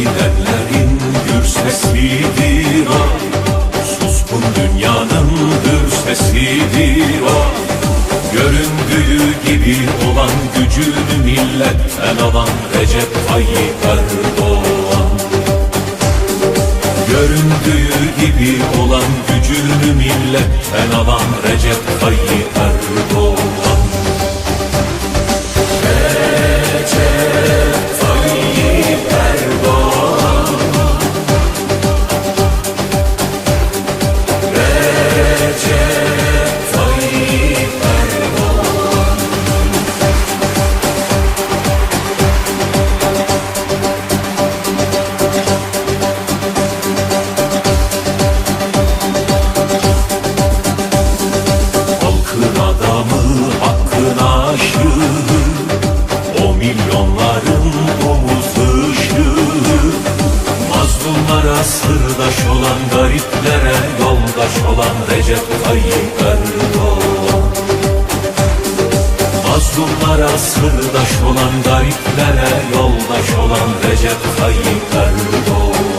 Ezilenlerin gür sesidir o. Suskun dünyanın hür sesidir Göründüğü gibi olan gücünü milletten alan Recep Tayyip Erdoğan. Göründüğü gibi olan gücünü milletten alan Recep Tayyip Erdoğan Mazlumlara sırdaş olan gariplere yoldaş olan Recep Tayyip Erdoğan. Mazlumlara sırdaş olan gariplere yoldaş olan Recep Tayyip Erdoğan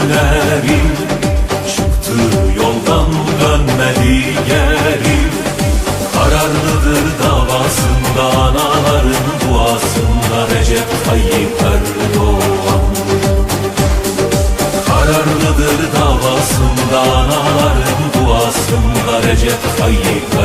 sözünün eri Çıktığı yoldan dönmedi geri. Kararlıdır davasında anaların duasında Recep Tayyip Erdoğan. Kararlıdır davasında anaların duasında Recep Tayyip Erdoğan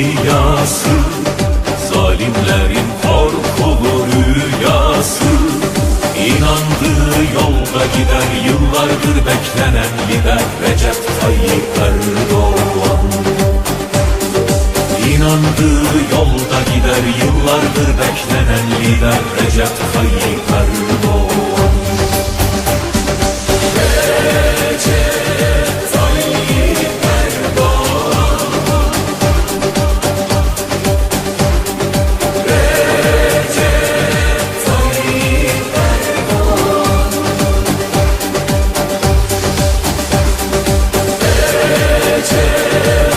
riyası Zalimlerin korkulu rüyası. İnandığı yolda gider yıllardır beklenen lider Recep Tayyip Erdoğan. İnandığı yolda gider yıllardır beklenen lider Recep Tayyip Erdoğan Yeah.